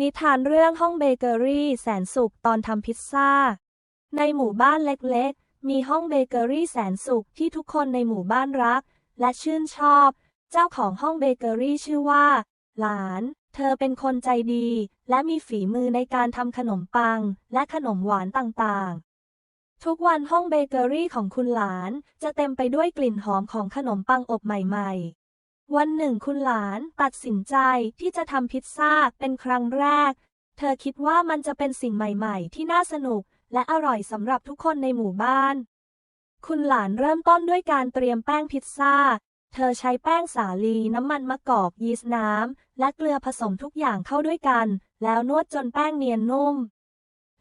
นิทานเรื่องห้องเบเกอรี่แสนสุขตอนทำพิซซ่า ในหมู่บ้านเล็กๆ มีห้องเบเกอรี่แสนสุขที่ทุกคนในหมู่บ้านรัก และชื่นชอบ เจ้าของห้องเบเกอรี่ชื่อว่า หลาน เธอเป็นคนใจดี และมีฝีมือในการทำขนมปัง และขนมหวานต่างๆ ทุกวันห้องเบเกอรี่ของคุณหลานจะเต็มไปด้วยกลิ่นหอมของขนมปังอบใหม่ๆ วันหนึ่งคุณหลานตัดสินใจที่จะทำพิซซ่าเป็นครั้งแรก เธอคิดว่ามันจะเป็นสิ่งใหม่ๆ ที่น่าสนุก และอร่อยสำหรับทุกคนในหมู่บ้าน คุณหลานเริ่มต้นด้วยการเตรียมแป้งพิซซ่า เธอใช้แป้งสาลีน้ำมันมะกอกยีสต์น้ำ และเกลือผสมทุกอย่างเข้าด้วยกัน แล้วนวดจนแป้งเนียนนุ่ม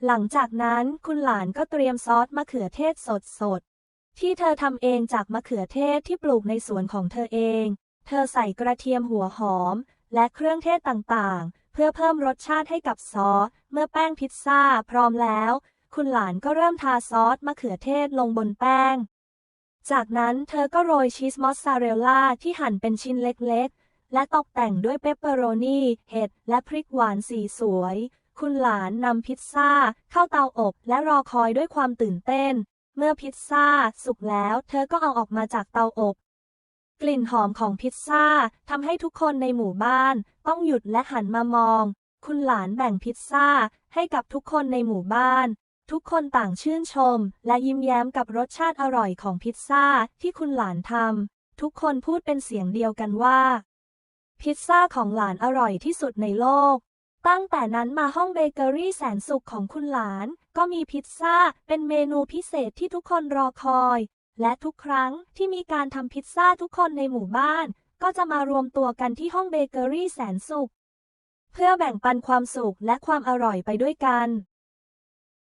หลังจากนั้นคุณหลานก็เตรียมซอสมะเขือเทศสดๆที่เธอทำเองจากมะเขือเทศที่ปลูกในสวนของเธอเอง เธอใส่กระเทียมหัวหอม และเครื่องเทศต่างๆ เพื่อเพิ่มรสชาติให้กับซอส เมื่อแป้งพิซซ่าพร้อมแล้ว คุณหลานก็เริ่มทาซอสมะเขือเทศลงบนแป้ง จากนั้นเธอก็โรยชีสมอสซาเรลล่าที่หั่นเป็นชิ้นเล็กๆ และตกแต่งด้วยเปปเปอโรนีเห็ด และพริกหวานสีสวย คุณหลานนำพิซซ่า เข้าเตาอบและรอคอยด้วยความตื่นเต้น เมื่อพิซซ่าสุกแล้ว เธอก็เอาออกมาจากเตาอบ กลิ่นหอมของพิซซ่าทำให้ทุกคนในหมู่บ้าน ต้องหยุดและหันมามอง คุณหลานแบ่งพิซซ่าให้กับทุกคนในหมู่บ้าน ทุกคนต่างชื่นชม และยิ้มแย้มกับรสชาติอร่อยของพิซซ่าที่คุณหลานทำทุกคนพูดเป็นเสียงเดียวกันว่า พิซซ่าของหลานอร่อยที่สุดในโลก ตั้งแต่นั้นมาห้องเบเกอรี่แสนสุขของคุณหลาน ก็มีพิซซ่าเป็นเมนูพิเศษที่ทุกคนรอคอย และทุกครั้งที่มีการทำพิซซ่าทุกคนในหมู่บ้าน ก็จะมารวมตัวกันที่ห้องเบเกอรี่แสนสุข เพื่อแบ่งปันความสุขและความอร่อยไปด้วยกัน